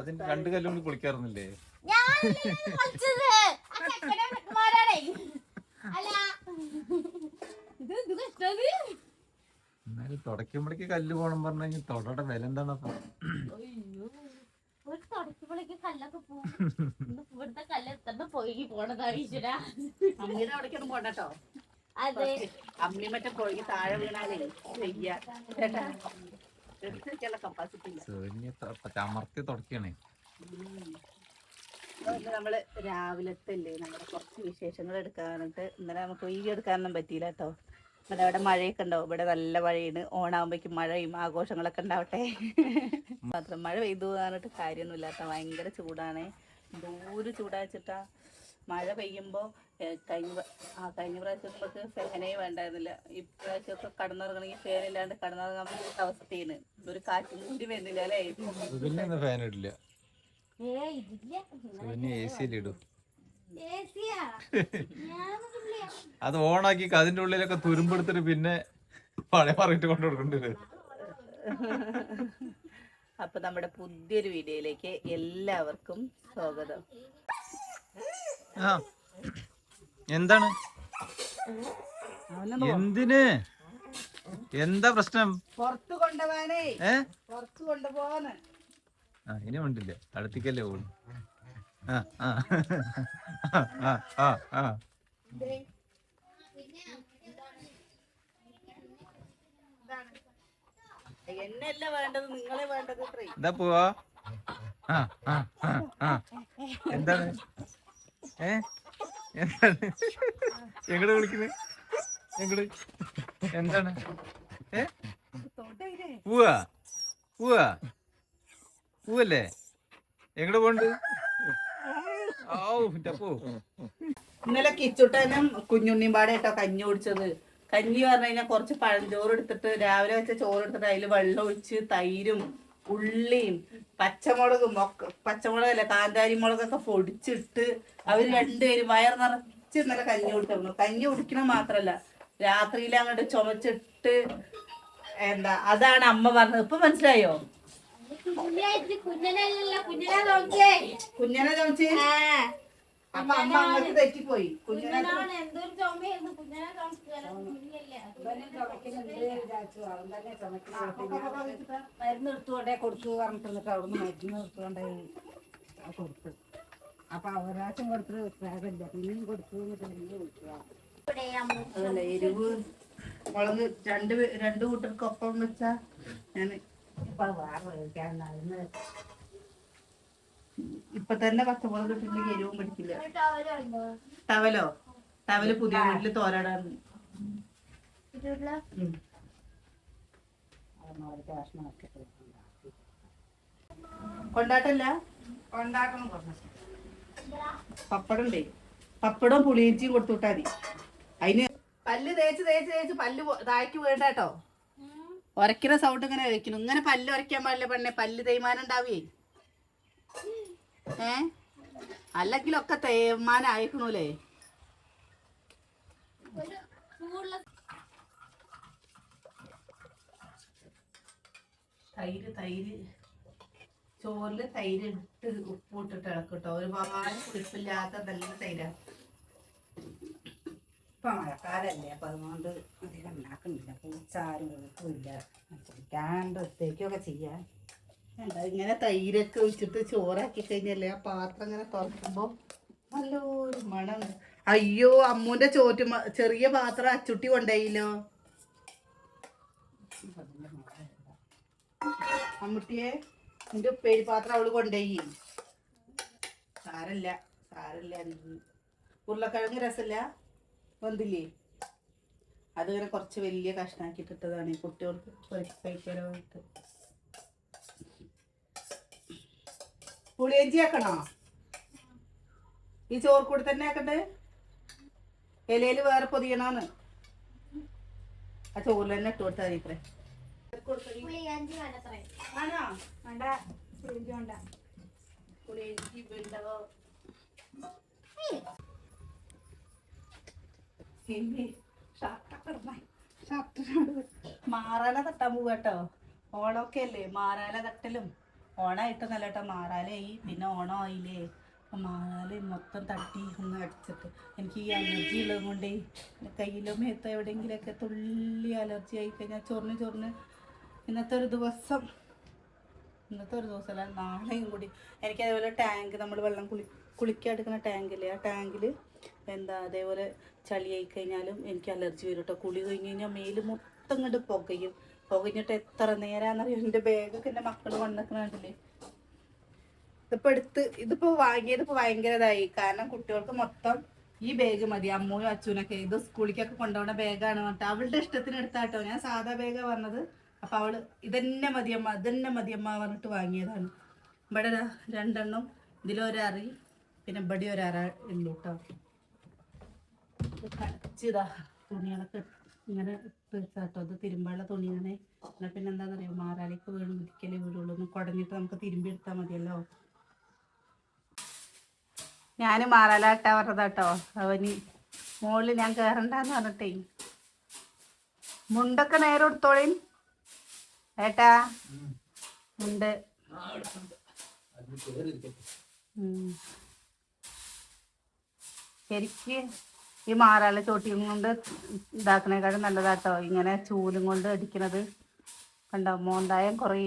അതിന്റെ രണ്ട് കല്ലും കൂടി കഷ്ടത്. എന്നാലും തുടക്കുമ്പോഴേക്ക് കല്ല് പോണം പറഞ്ഞു തൊടയുടെ വില. ഒരു തുടക്കുമ്പോഴേക്ക് കല്ലൊക്കെ പോകും ഇവിടുത്തെ കല്ല് എത്തണ്ട പോയി പോണതാ ഈശ്വര. അമ്മയുടെ അവിടേക്കൊന്നും പോണ്ടട്ടോ അതെ. അമ്മി മറ്റേ പോയി താഴെ വീണാലേ ചെയ്യാ ചേട്ടാ എടുത്ത് വെക്കാനുള്ള കപ്പാസിറ്റി ഇല്ല സേന്യ അമർത്തി തുടക്കണേ ഇന്ന് നമ്മൾ രാവിലത്തെ അല്ലേ നമ്മുടെ കുറച്ച് വിശേഷങ്ങൾ എടുക്കാനായിട്ട് ഇന്നലെ നമുക്ക് വീഡിയോ എടുക്കാനൊന്നും പറ്റിയില്ല കേട്ടോ. ഇവിടെ അവിടെ മഴയൊക്കെ ഉണ്ടാവും. ഇവിടെ നല്ല മഴയാണ്. ഓണാകുമ്പോഴേക്കും മഴയും ആഘോഷങ്ങളൊക്കെ ഉണ്ടാവട്ടെ. മാത്രം മഴ പെയ്തു പറഞ്ഞിട്ട് കാര്യമൊന്നുമില്ലാത്ത ഭയങ്കര ചൂടാണ്. ദൂരെ ചൂടാച്ചിട്ടാ മഴ പെയ്യുമ്പോൾ കഴിഞ്ഞ ആ കഴിഞ്ഞ പ്രാവശ്യം നമുക്ക് ഫാനേ വേണ്ടായിരുന്നില്ല. ഇപ്രാവശ്യമൊക്കെ കടന്നിറങ്ങണമെങ്കിൽ ഫാനില്ലാണ്ട് കടന്നിറങ്ങാൻ പറ്റുന്ന അവസ്ഥയാണ്. ഒരു കാറ്റും കൂടി വരുന്നില്ല അല്ലേ? ഫാൻ ഇടില്ല. അത് ഓണാക്കി അതിന്റെ ഉള്ളിലൊക്കെ തുരുമ്പെടുത്തിട്ട് പിന്നെ പഴയ പറഞ്ഞിട്ട് കൊണ്ടു കൊടുക്കേണ്ടി അപ്പൊ നമ്മുടെ പുതിയൊരു വീഡിയോയിലേക്ക് എല്ലാവർക്കും സ്വാഗതം. ആ. എന്താണ്? എന്തിന്? എന്താ പ്രശ്നം? പുറത്തു കൊണ്ടുപോവാനേ ഏ? പുറത്ത് കൊണ്ടുപോവാന്ന് ആ ഇനി ഉണ്ടില്ല അടുത്തേക്കല്ലേ ഓടും ആ ആ. ആ ആ ആ. എന്നല്ല വേണ്ടത് നിങ്ങളെ വേണ്ടത് എന്താ പോവാ. ആ ആ ആ ആ. എന്താണ്? ഏ? എങ്ങട് വിളിക്കുന്നത് എങ്ങട്? എന്താണ്? ഏ? പൂവാ? പൂവല്ലേ? എങ്ങടെ പോണ്ട്? ഇന്നലെ കിച്ചുട്ടനും കുഞ്ഞുണ്ണിയും പാടെ കേട്ടോ കഞ്ഞി കുടിച്ചത്. കഞ്ഞി പറഞ്ഞു കഴിഞ്ഞാൽ കുറച്ച് പഴഞ്ചോറ് എടുത്തിട്ട് രാവിലെ വെച്ച ചോറ് എടുത്തിട്ട് അതിൽ വെള്ളം ഒഴിച്ച് തൈരും ഉള്ളിയും പച്ചമുളകും ഒക്കെ പച്ചമുളകല്ല കാന്താരി മുളകൊക്കെ പൊടിച്ചിട്ട് അവർ രണ്ടുപേരും വയർ നിറച്ച് നല്ല കഞ്ഞി കൊടുത്തു കഞ്ഞി കുടിക്കണം മാത്രല്ല രാത്രിയിൽ അങ്ങോട്ട് ചുമച്ചിട്ട് എന്താ അതാണ് അമ്മ പറഞ്ഞത്. ഇപ്പൊ മനസ്സിലായോ? കുഞ്ഞനെ നോക്കിയേ. കുഞ്ഞനെ ചുമച്ച്? അമ്മ അങ്ങോട്ട് തെറ്റിപ്പോയി. കുഞ്ഞനെ കുഞ്ഞനാണ്. എന്തൊരു ചുമയായിരുന്നു. കുഞ്ഞനെ ചുമക്കുക കുഞ്ഞല്ലേ മരുന്ന് എടുത്തുകൊണ്ടേ കൊടുത്തു പറഞ്ഞിട്ട് അവിടുന്ന് മരുന്ന് എടുത്തുകൊണ്ടേ കൊടുത്തു. അപ്പൊ ഒരാഴ്ച കൊടുത്തത് വേഗമില്ല പിന്നെയും കൊടുത്തു എന്നിട്ട് പിന്നെ എരിവ്. മുളക് രണ്ട് രണ്ടു രണ്ട് കൂട്ടർക്ക് ഒപ്പം വെച്ചാ ഞാൻ ഇപ്പൊ വേറെ ഇപ്പൊ തന്നെ പച്ചമുളക് ഇട്ടില്ലെങ്കിൽ എരിവും പിടിക്കില്ല. ടവലോ ടവൽ പുതിയ വീട്ടിൽ തോരാടാന്ന്. ഭക്ഷണമൊക്കെ കൊണ്ടാട്ടല്ല? പറഞ്ഞു പപ്പടം ഉണ്ടേ പപ്പടം പുളിയിഞ്ചിയും കൊടുത്തു വിട്ടാ മതി. അതിന് പല്ല് തേച്ച് തേച്ച് തേച്ച് പല്ല് താഴ്ക്ക് വേണ്ടാട്ടോ ഉരയ്ക്കുന്ന സൗണ്ട് ഇങ്ങനെ കഴിക്കുന്നു ഇങ്ങനെ പല്ല് ഉരയ്ക്കാൻ പാടില്ല പെണ്ണെ. പല്ല് തേയ്മാനം ഉണ്ടാവേ. ഏ? അല്ലെങ്കിലൊക്കെ ചൂടുള്ള തൈര് തൈര്. ചോറിൽ തൈര് ഇട്ട് ഉപ്പ് ഇട്ടിട്ട് ഇളക്കട്ടോ. ഒരുപാട് പുളിപ്പില്ലാത്ത നല്ല തൈരാ. ഇപ്പൊ മഴക്കാലല്ലേ അപ്പൊ അതുകൊണ്ട് അധികം ഉണ്ടാക്കുന്നില്ല. പൂച്ചാരും കുഴപ്പമില്ല കഴിക്കാണ്ടത്തേക്കൊക്കെ ചെയ്യാൻ എന്താ ഇങ്ങനെ തൈരൊക്കെ ഒഴിച്ചിട്ട് ചോറാക്കി കഴിഞ്ഞല്ലേ ആ പാത്രം ഇങ്ങനെ തുറക്കുമ്പോ നല്ലൊരു മണം. അയ്യോ അമ്മൂന്റെ ചോറ്റു ചെറിയ പാത്രം അച്ചുട്ടി കൊണ്ടായില്ലോ. അമ്മുട്ടിയെ നിന്റെ ഉപ്പേരി പാത്രം അവൾ കൊണ്ടുപോയി സാരല്ല സാരല്ല. ഉരുളക്കിഴങ്ങ് രസല്ല? വന്നില്ലേ? അതിങ്ങനെ കുറച്ച് വലിയ കഷ്ണാക്കിയിട്ടിട്ടതാണ് കുട്ടികൾക്ക് കഴിക്കാനായിട്ട് പുളിയഞ്ചി ആക്കണോ ഈ ചോറ് കൂടി തന്നെ ആക്കണ്ടേ? ഇലയിൽ വേറെ പൊതിയണോന്ന്. ആ ചോറിൽ തന്നെ ഇട്ട് കൊടുത്താൽ മതി ഇത്രേ. മാറാല തട്ടാൻ പോവാട്ടോ. ഓണമൊക്കെ അല്ലേ? മാറാല തട്ടലും. ഓണമായിട്ടൊന്നല്ല കേട്ടോ മാറാലായി. പിന്നെ ഓണം ആയില്ലേ അപ്പം മാറാൽ മൊത്തം തട്ടി ഒന്ന് അടിച്ചിട്ട്. എനിക്ക് ഈ അലർജി ഉള്ളത് കൊണ്ടേ കയ്യിലോ മേത്തോ എവിടെയെങ്കിലുമൊക്കെ തുള്ളി അലർജി ആയി കഴിഞ്ഞാൽ ചൊറിഞ്ഞ് ചൊറിഞ്ഞ് ഇന്നത്തെ ഒരു ദിവസം ഇന്നത്തെ ഒരു ദിവസമല്ല നാളെയും കൂടി. എനിക്ക് അതേപോലെ ടാങ്ക് നമ്മൾ വെള്ളം കുളി കുളിക്കാൻ എടുക്കുന്ന ടാങ്കില്ലേ ആ ടാങ്കിൽ എന്താ അതേപോലെ ചളിയായി കഴിഞ്ഞാലും എനിക്ക് അലർജി വരും കേട്ടോ കുളി കഴിഞ്ഞ് കഴിഞ്ഞാൽ മേൽ മൊത്തം കണ്ട് പുകയും. പുകഞ്ഞിട്ട് എത്ര നേരാന്നറിയോ? എന്റെ ബാഗൊക്കെ എന്റെ മക്കൾ വന്നിക്കണുണ്ടല്ലേ ഇതിപ്പോൾ എടുത്ത് ഇതിപ്പോൾ വാങ്ങിയത് ഇപ്പോൾ ഭയങ്കര ഇതായി കാരണം കുട്ടികൾക്ക് മൊത്തം ഈ ബാഗ് മതി. അമ്മൂയും അച്ഛനൊക്കെ. ഇത് സ്കൂളിലേക്കൊക്കെ കൊണ്ടുപോകുന്ന ബാഗാണ് പറഞ്ഞിട്ട് അവളുടെ ഇഷ്ടത്തിന് എടുത്താട്ടോ. ഞാൻ സാധാ ബാഗാണ് പറഞ്ഞത്. അപ്പോൾ അവൾ ഇതന്നെ മതിയമ്മ ഇതന്നെ മതിയമ്മ പറഞ്ഞിട്ട് വാങ്ങിയതാണ്. ഇവിടെ രണ്ടെണ്ണം. ഇതിലൊരറി പിന്നെ ഇവിടെ ഒരറ ഉള്ളൂ കേട്ടോ കച്ചിതാ തുണികളൊക്കെ ഇങ്ങനെ ഇട്ട് അത് തിരുമ്പാനുള്ള തുണിയാണ്. എന്നാൽ പിന്നെ എന്താണെന്ന് അറിയോ മാറാലേക്ക് വീണ്. ഒരിക്കലേ വീടുള്ളൂ. ഒന്ന് കുടഞ്ഞിട്ട് നമുക്ക് തിരുമ്പി എടുത്താൽ മതിയല്ലോ. ഞാൻ മാറാലാട്ടാ പറഞ്ഞതാട്ടോ. അവന് മുകളിൽ ഞാൻ കയറണ്ടെന്ന് പറഞ്ഞിട്ടേ. മുണ്ടൊക്കെ നേരെ എടുത്തോളീൻ. ഏട്ടാ? മുണ്ട്. ശരിക്ക് ഈ മാറാല ചോട്ടിയും കൊണ്ട് ഇതാക്കണേക്കാളും നല്ലതാട്ടോ. ഇങ്ങനെ ചൂലും കൊണ്ട് അടിക്കണത്. കണ്ടോ? മോന്തായം കുറേ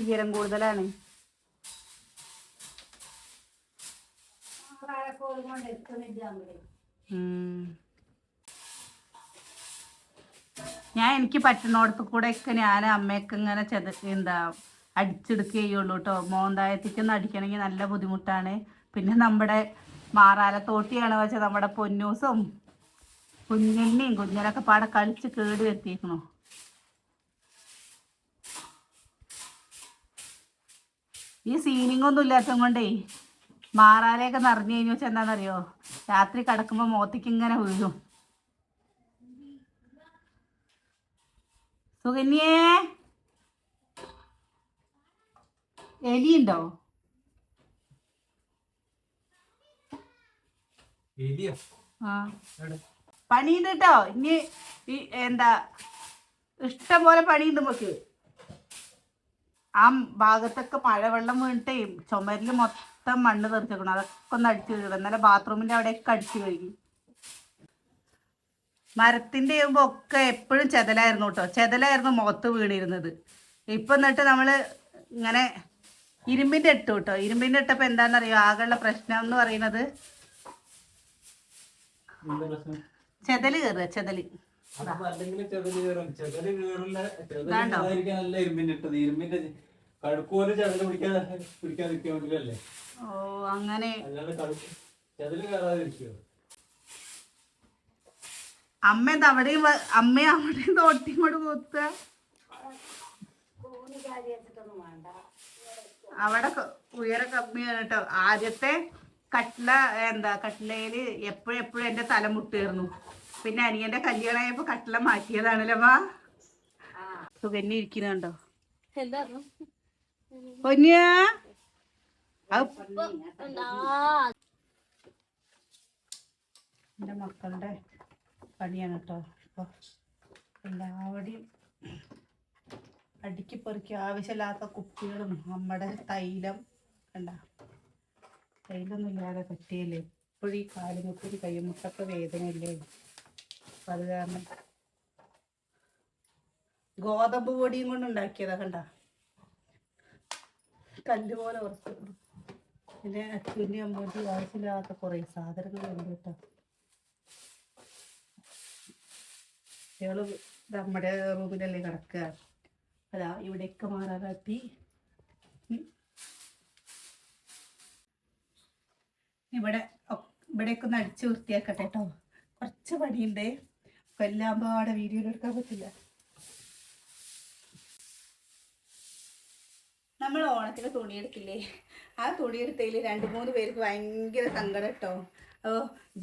ഉയരം കൂടുതലാണ്. ഞാൻ എനിക്ക് പറ്റുന്നോടത്ത് കൂടെ ഒക്കെ ഞാൻ അമ്മയൊക്കെ ഇങ്ങനെ ചെത എന്താ അടിച്ചെടുക്കുകയുള്ളൂ കേട്ടോ മോന്തായത്തേക്കൊന്നും അടിക്കണമെങ്കിൽ നല്ല ബുദ്ധിമുട്ടാണ്. പിന്നെ നമ്മുടെ മാറാലത്തോട്ടിയാണ് വെച്ചാൽ നമ്മുടെ പൊന്നൂസും കുഞ്ഞെണ്ണിയും കുഞ്ഞനൊക്കെ പാടെ കളിച്ച് കേട് വരുത്തിയേക്കണു. ഈ സീനിങ് ഒന്നും ഇല്ലാത്തത് കൊണ്ടേ മാറാലയൊക്കെ നിറഞ്ഞു കഴിഞ്ഞു വെച്ചാൽ എന്താണെന്നറിയോ രാത്രി കിടക്കുമ്പോൾ മോത്തിക്ക് ഇങ്ങനെ വീഴും. സുകന്യേ? എലിയുണ്ടോ? പണിയുണ്ട് കേട്ടോ ഇനി ഈ എന്താ ഇഷ്ടം പോലെ പണിയുണ്ട് നമുക്ക് ആ ഭാഗത്തൊക്കെ മഴവെള്ളം വീണിട്ടേ ചുമരിൽ മൊത്തം മണ്ണ് തെറിച്ചേക്കണം. അതൊക്കെ ഒന്ന് അടിച്ചു കഴുകണം. എന്നാലും ബാത്റൂമിന്റെ അവിടെയൊക്കെ അടിച്ചു കഴുകി. മരത്തിന്റെ ആകുമ്പോൾ ഒക്കെ എപ്പോഴും ചെതലായിരുന്നു കേട്ടോ ചെതലായിരുന്നു മുഖത്ത് വീണിരുന്നത്. ഇപ്പം എന്നിട്ട് നമ്മൾ ഇങ്ങനെ ഇരുമ്പിന്റെ ഇട്ടു കേട്ടോ ഇരുമ്പിന്റെ ഇട്ടപ്പോൾ എന്താണെന്നറിയോ ആകെയുള്ള പ്രശ്നം എന്ന് പറയുന്നത് ചെതൽ കയറുക ചെതൽ. ഓ അങ്ങനെ. കയറാതിരിക്കുവോ അമ്മ അവിടെയും അവിടെയും തോട്ടിയും കൊണ്ട് കൂത്തുക? അവിടെ ഉയര കമ്മിയാണ് കേട്ടോ. ആദ്യത്തെ കട്ടില എന്താ കട്ട്ലയിൽ എപ്പോഴും എപ്പോഴും എന്റെ തല മുട്ടേർന്നു. പിന്നെ അനിയന്റെ കല്യാണമായപ്പോ കട്ടില മാറ്റിയതാണല്ലോ അമ്മ സുകന്യ ഇരിക്കുന്നുണ്ടോ? പൊന്നിയ എന്റെ മക്കളുടെ പണിയാണ് കേട്ടോ. അപ്പോൾ എല്ലാവരുടെയും അടുക്കി പെറുക്കി ആവശ്യമില്ലാത്ത കുപ്പികളും നമ്മുടെ തൈലം കണ്ട. തൈലൊന്നും ഇല്ലാതെ പറ്റിയല്ലേ? എപ്പോഴും ഈ കാലുമുട്ടൊരു കൈമുട്ടൊക്കെ വേദനയില്ലേ? അപ്പം അത് കാരണം ഗോതമ്പ് പൊടിയും കൊണ്ട് ഉണ്ടാക്കിയതാ കണ്ട? കല്ല് പോലെ ഉറച്ചു പിന്നെ അച്ഛന്റെ അമ്മൂട്ടി ആവശ്യമില്ലാത്ത കുറേ സാധനങ്ങളുണ്ട് കേട്ടോ. ഇയാൾ നമ്മുടെ റൂമിലല്ലേ കിടക്കുക. അതാ ഇവിടെയൊക്കെ മാറാതാട്ടി ഇവിടെ ഇവിടെയൊക്കെ ഒന്ന് അടിച്ച് വൃത്തിയാക്കട്ടെ കേട്ടോ. കുറച്ച് പണിയുണ്ട്. എല്ലാം അവിടെ വീഡിയോ എടുക്കാൻ പറ്റില്ല. നമ്മൾ ഓണത്തിന് തുണി എടുക്കില്ലേ? ആ തുണി എടുത്തതിൽ രണ്ട് മൂന്ന് പേർക്ക് ഭയങ്കര സങ്കടം കേട്ടോ. ഓ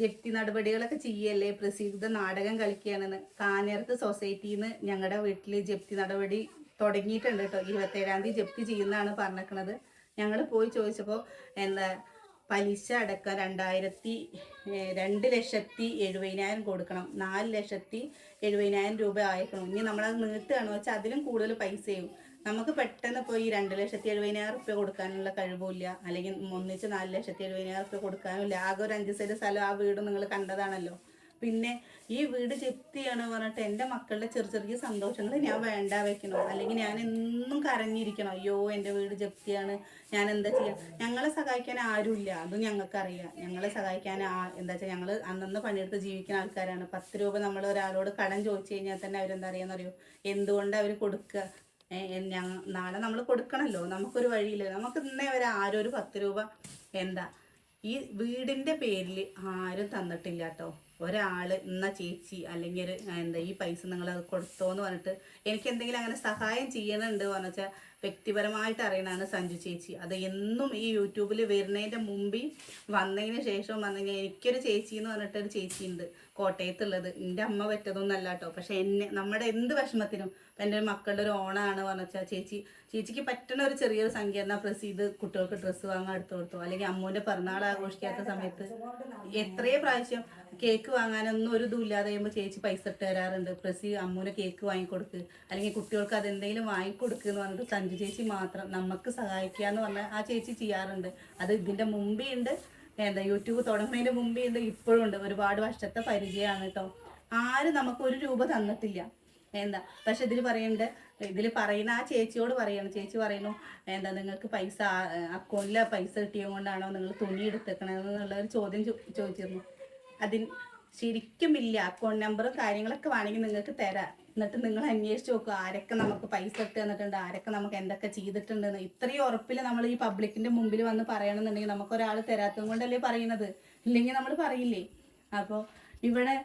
ജപ്തി നടപടികളൊക്കെ ചെയ്യല്ലേ? പ്രസിദ്ധ നാടകം കളിക്കുകയാണെന്ന്. കാഞ്ഞിരത്ത് സൊസൈറ്റിയിൽ നിന്ന് ഞങ്ങളുടെ വീട്ടിൽ ജപ്തി നടപടി തുടങ്ങിയിട്ടുണ്ട് കേട്ടോ. ഇരുപത്തേഴാം തീയതി ജപ്തി ചെയ്യുന്നതാണ് പറഞ്ഞേക്കണത് ഞങ്ങൾ പോയി ചോദിച്ചപ്പോൾ എന്താ പലിശ അടക്കം രണ്ടായിരത്തി രണ്ട് ലക്ഷത്തി എഴുപതിനായിരം കൊടുക്കണം. നാല് ലക്ഷത്തി എഴുപതിനായിരം രൂപ ആയിക്കണം. ഇനി നമ്മളത് നീട്ടുകയാണ്. വെച്ചാൽ അതിലും കൂടുതൽ പൈസയും. നമുക്ക് പെട്ടെന്ന് പോയി രണ്ട് ലക്ഷത്തി എഴുപതിനായിരം റുപ്യ കൊടുക്കാനുള്ള കഴിവില്ല അല്ലെങ്കിൽ ഒന്നിച്ച് നാല് ലക്ഷത്തി എഴുപതിനായിരം റുപ്യ കൊടുക്കാനുമില്ല ആകെ ഒരു അഞ്ച് സെന്റ് സ്ഥലം ആ വീട് നിങ്ങൾ കണ്ടതാണല്ലോ. പിന്നെ ഈ വീട് ചെത്തിയാണ് പറഞ്ഞിട്ട് എന്റെ മക്കളുടെ ചെറിയ ചെറിയ സന്തോഷങ്ങൾ ഞാൻ വേണ്ട വെക്കണോ? അല്ലെങ്കിൽ ഞാൻ എന്നും കരഞ്ഞിരിക്കണം? അയ്യോ എന്റെ വീട് ജപ്തിയാണ് ഞാൻ എന്താ ചെയ്യാം? ഞങ്ങളെ സഹായിക്കാൻ ആരുമില്ല. അതും ഞങ്ങൾക്കറിയാം. ഞങ്ങളെ സഹായിക്കാൻ ആ എന്താ വെച്ചാൽ ഞങ്ങൾ അന്നന്ന് പണിയെടുത്ത് ജീവിക്കുന്ന ആൾക്കാരാണ്. പത്ത് രൂപ നമ്മൾ ഒരാളോട് കടം ചോദിച്ചു കഴിഞ്ഞാൽ തന്നെ അവരെന്താ അറിയാന്നറിയോ എന്തുകൊണ്ട് അവർ കൊടുക്കുക? നാളെ നമ്മൾ കൊടുക്കണമല്ലോ നമുക്കൊരു വഴിയില്ല. നമുക്ക് ഇന്നേ വരെ ആരും ഒരു പത്ത് രൂപ എന്താ? ഈ വീടിന്റെ പേരിൽ ആരും തന്നിട്ടില്ല കേട്ടോ. ഒരാൾ ഇന്ന ചേച്ചി അല്ലെങ്കിൽ ഒരു എന്താ ഈ പൈസ നിങ്ങൾ അത് കൊടുത്തോന്ന് പറഞ്ഞിട്ട് എനിക്ക് എന്തെങ്കിലും അങ്ങനെ സഹായം ചെയ്യണുണ്ട് പറഞ്ഞു വെച്ചാൽ വ്യക്തിപരമായിട്ട് അറിയണതാണ് സഞ്ജു ചേച്ചി. അത് എന്നും ഈ യൂട്യൂബിൽ വരുന്നതിന്റെ മുമ്പിൽ വന്നതിന് ശേഷം വന്നു കഴിഞ്ഞാൽ എനിക്കൊരു ചേച്ചി എന്ന് പറഞ്ഞിട്ടൊരു ചേച്ചി ഉണ്ട് കോട്ടയത്തുള്ളത്. എന്റെ അമ്മ പറ്റതൊന്നല്ല കേട്ടോ. പക്ഷെ എന്നെ നമ്മുടെ എന്ത് വിഷമത്തിനും ഇപ്പം എന്റെ മക്കളുടെ ഒരു ഓണാണ് പറഞ്ഞാൽ ചേച്ചി ചേച്ചിക്ക് പറ്റുന്ന ഒരു ചെറിയൊരു സംഖ്യ എന്നാൽ പ്രസ് ചെയ്ത് കുട്ടികൾക്ക് ഡ്രസ്സ് വാങ്ങാൻ എടുത്തു കൊടുത്തു. അല്ലെങ്കിൽ അമ്മൂന്റെ പിറന്നാൾ ആഘോഷിക്കാത്ത സമയത്ത് എത്രയും പ്രാവശ്യം കേക്ക് വാങ്ങാനൊന്നും ഒരു ഇതുമില്ലാതെ ചെയ്യുമ്പോൾ ചേച്ചി പൈസ ഇട്ട് തരാറുണ്ട്. പ്രസി അമ്മൂന് കേക്ക് വാങ്ങിക്കൊടുക്ക്. അല്ലെങ്കിൽ കുട്ടികൾക്ക് അതെന്തെങ്കിലും വാങ്ങിക്കൊടുക്കുക എന്ന് പറഞ്ഞിട്ട് സഞ്ജു ചേച്ചി മാത്രം നമുക്ക് സഹായിക്കുക എന്ന് പറഞ്ഞാൽ ആ ചേച്ചി ചെയ്യാറുണ്ട്. അത് ഇതിന്റെ മുമ്പേ ഉണ്ട്. എന്താ യൂട്യൂബ് തുടങ്ങുന്നതിന് മുമ്പേ ഉണ്ട്. ഇപ്പോഴും ഉണ്ട്. ഒരുപാട് വർഷത്തെ പരിചയമാണ് കേട്ടോ. ആരും നമുക്ക് ഒരു രൂപ തന്നിട്ടില്ല. എന്താ? പക്ഷെ ഇതിൽ പറയണ്ട് ഇതിൽ പറയുന്ന ആ ചേച്ചിയോട് പറയണം. ചേച്ചി പറയുന്നു എന്താ നിങ്ങൾക്ക് പൈസ അക്കൗണ്ടിലെ പൈസ കിട്ടിയത് കൊണ്ടാണോ നിങ്ങൾ തുണി എടുത്തേക്കണെന്നുള്ള ഒരു ചോദ്യം ചോദിച്ചിരുന്നു. അതിന് ശരിക്കും ഇല്ല. അക്കൗണ്ട് നമ്പറും കാര്യങ്ങളൊക്കെ വേണമെങ്കിൽ നിങ്ങൾക്ക് തരാം. എന്നിട്ട് നിങ്ങൾ അന്വേഷിച്ച് നോക്കുക ആരൊക്കെ നമുക്ക് പൈസ ഇട്ട് തന്നിട്ടുണ്ട് ആരൊക്കെ നമുക്ക് എന്തൊക്കെ ചെയ്തിട്ടുണ്ടെന്ന്. ഇത്രയും ഉറപ്പിൽ നമ്മൾ ഈ പബ്ലിക്കിന്റെ മുമ്പിൽ വന്ന് പറയണമെന്നുണ്ടെങ്കിൽ നമുക്ക് ഒരാൾ തരാത്തത് കൊണ്ടല്ലേ പറയുന്നത്? ഇല്ലെങ്കിൽ നമ്മൾ പറയില്ലേ? അപ്പോൾ ഇവിടെ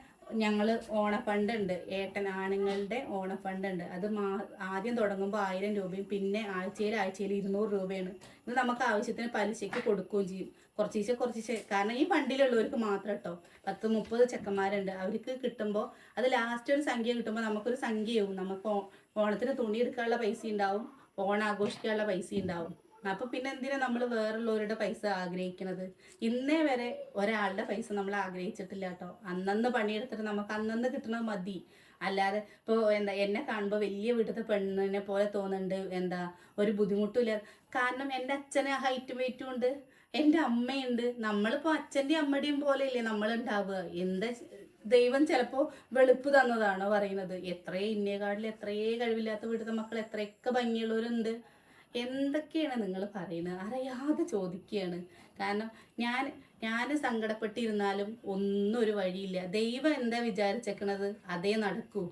ഞങ്ങൾ ഓണഫണ്ട് ഉണ്ട് ഏട്ടൻ ആണുങ്ങളുടെ ഓണഫണ്ട് ഉണ്ട് അത് മാ ആദ്യം തുടങ്ങുമ്പോൾ ആയിരം രൂപയും പിന്നെ ആഴ്ചയിൽ ആഴ്ചയിൽ ഇരുന്നൂറ് രൂപയാണ്. ഇത് നമുക്ക് ആവശ്യത്തിന് പലിശയ്ക്ക് കൊടുക്കുകയും ചെയ്യും. കുറച്ചീശെ കുറച്ചീശെ കാരണം ഈ ഫണ്ടിലുള്ളവർക്ക് മാത്രം കേട്ടോ പത്ത് മുപ്പത് ചെക്കന്മാരുണ്ട്. അവർക്ക് കിട്ടുമ്പോൾ അത് ലാസ്റ്റ് ഒരു സംഖ്യ കിട്ടുമ്പോൾ നമുക്കൊരു സംഖ്യയാവും. നമുക്ക് ഓണത്തിന് തുണി എടുക്കാനുള്ള പൈസ ഉണ്ടാവും. ഓണാഘോഷിക്കാനുള്ള പൈസ ഉണ്ടാവും. അപ്പൊ പിന്നെ എന്തിനാ നമ്മൾ വേറുള്ളവരുടെ പൈസ ആഗ്രഹിക്കുന്നത് ഇന്നേ വരെ ഒരാളുടെ പൈസ നമ്മൾ ആഗ്രഹിച്ചിട്ടില്ല കേട്ടോ അന്നന്ന് പണിയെടുത്തിട്ട് നമുക്ക് അന്നന്ന് കിട്ടണത് മതി. അല്ലാതെ ഇപ്പോൾ എന്താ എന്നെ കാണുമ്പോൾ വലിയ വീട്ടിലത്തെ പെണ്ണിനെ പോലെ തോന്നുന്നുണ്ട്. എന്താ ഒരു ബുദ്ധിമുട്ടില്ല കാരണം എന്റെ അച്ഛന് ഹൈറ്റും വെയിറ്റും ഉണ്ട്. എന്റെ അമ്മയുണ്ട്. നമ്മളിപ്പോൾ അച്ഛന്റെയും അമ്മയുടെയും നമ്മൾ ഉണ്ടാവുക എന്താ ദൈവം ചിലപ്പോൾ വെളുപ്പ് തന്നതാണോ പറയുന്നത്. എത്രയേ ഇന്നേക്കാട്ടിൽ എത്രയേ കഴിവില്ലാത്ത വീട്ടിലത്തെ മക്കൾ എത്രയൊക്കെ ഭംഗിയുള്ളവരുണ്ട്. എന്തൊക്കെയാണ് നിങ്ങൾ പറയുന്നത്? അറിയാതെ ചോദിക്കുകയാണ്. കാരണം ഞാൻ ഞാൻ സങ്കടപ്പെട്ടിരുന്നാലും ഒന്നും ഒരു വഴിയില്ല. ദൈവം എന്താ വിചാരിച്ചേക്കണത്? അതേ നടക്കൂ.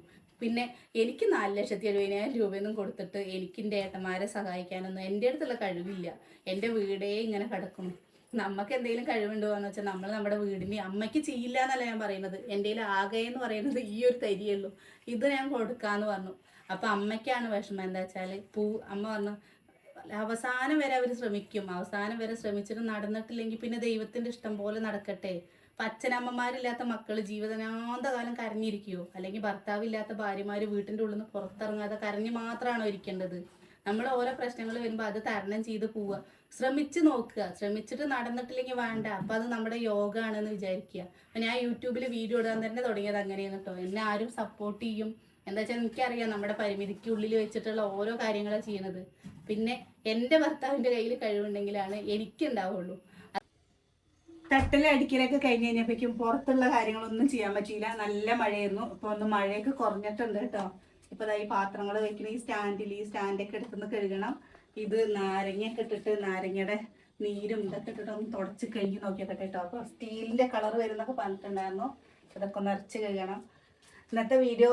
പിന്നെ എനിക്ക് നാല് ലക്ഷത്തി എഴുപതിനായിരം രൂപയൊന്നും കൊടുത്തിട്ട് എനിക്ക് എന്റെ ഏട്ടന്മാരെ സഹായിക്കാനൊന്നും എന്റെ അടുത്തുള്ള കഴിവില്ല. എന്റെ വീടേ ഇങ്ങനെ കിടക്കണം നമുക്ക് എന്തെങ്കിലും കഴിവുണ്ടോ എന്ന് വെച്ചാൽ നമ്മൾ നമ്മുടെ വീടിന് അമ്മയ്ക്ക് ചെയ്യില്ല എന്നല്ല ഞാൻ പറയുന്നത്. എന്റെ ആകെ എന്ന് പറയുന്നത് ഈ ഒരു തരിയുള്ളൂ ഇത് ഞാൻ കൊടുക്കാന്ന് പറഞ്ഞു. അപ്പം അമ്മയ്ക്കാണ് വിഷമം എന്താ വെച്ചാൽ പൂ അമ്മ പറഞ്ഞു അവസാനം വരെ അവർ ശ്രമിക്കും. അവസാനം വരെ ശ്രമിച്ചിട്ട് നടന്നിട്ടില്ലെങ്കിൽ പിന്നെ ദൈവത്തിന്റെ ഇഷ്ടം പോലെ നടക്കട്ടെ. അച്ഛനമ്മമാരില്ലാത്ത മക്കൾ ജീവിതനാന്തകാലം കരഞ്ഞിരിക്കുവോ? അല്ലെങ്കിൽ ഭർത്താവില്ലാത്ത ഭാര്യമാര് വീട്ടിന്റെ ഉള്ളിൽ നിന്ന് പുറത്തിറങ്ങാതെ കരഞ്ഞ് മാത്രമാണോ ഇരിക്കേണ്ടത്? നമ്മൾ ഓരോ പ്രശ്നങ്ങൾ വരുമ്പോൾ അത് തരണം ചെയ്ത് പോവുക. ശ്രമിച്ച് നോക്കുക. ശ്രമിച്ചിട്ട് നടന്നിട്ടില്ലെങ്കിൽ വേണ്ട. അപ്പൊ അത് നമ്മുടെ യോഗ ആണെന്ന് വിചാരിക്കുക. അപ്പൊ ഞാൻ യൂട്യൂബിൽ വീഡിയോ ഇടാൻ തന്നെ തുടങ്ങിയത് അങ്ങനെയാണ് കേട്ടോ. എന്നെ ആരും സപ്പോർട്ട് ചെയ്യും. എന്താ വെച്ചാൽ എനിക്കറിയാം നമ്മുടെ പരിമിതിക്കുള്ളിൽ വെച്ചിട്ടുള്ള ഓരോ കാര്യങ്ങളാണ് ചെയ്യണത്. പിന്നെ എന്റെ ഭർത്താവിന്റെ കയ്യിൽ കഴിവുണ്ടെങ്കിലാണ് എനിക്കുണ്ടാവുള്ളൂ. തട്ടല അടിക്കലൊക്കെ കഴിഞ്ഞ് കഴിഞ്ഞപ്പോഴേക്കും പുറത്തുള്ള കാര്യങ്ങളൊന്നും ചെയ്യാൻ പറ്റിയില്ല. നല്ല മഴയായിരുന്നു. ഇപ്പൊ ഒന്ന് മഴയൊക്കെ കുറഞ്ഞിട്ടുണ്ട് കേട്ടോ. ഇപ്പൊ ദാ ഈ പാത്രങ്ങൾ വെക്കുന്ന ഈ സ്റ്റാൻഡിൽ ഈ സ്റ്റാൻഡൊക്കെ എടുത്തുനിന്ന് കഴുകണം. ഇത് നാരങ്ങയൊക്കെ ഇട്ടിട്ട് നാരങ്ങയുടെ നീരും ഇതൊക്കെ ഇട്ടിട്ട് ഒന്ന് തുടച്ച് കഴുകി നോക്കിയൊക്കെ കേട്ടോ. അപ്പൊ സ്റ്റീലിന്റെ കളർ വരുന്നൊക്കെ പറഞ്ഞിട്ടുണ്ടായിരുന്നു. ഇതൊക്കെ ഒന്ന് അരച്ച് കഴുകണം. ഇന്നത്തെ വീഡിയോ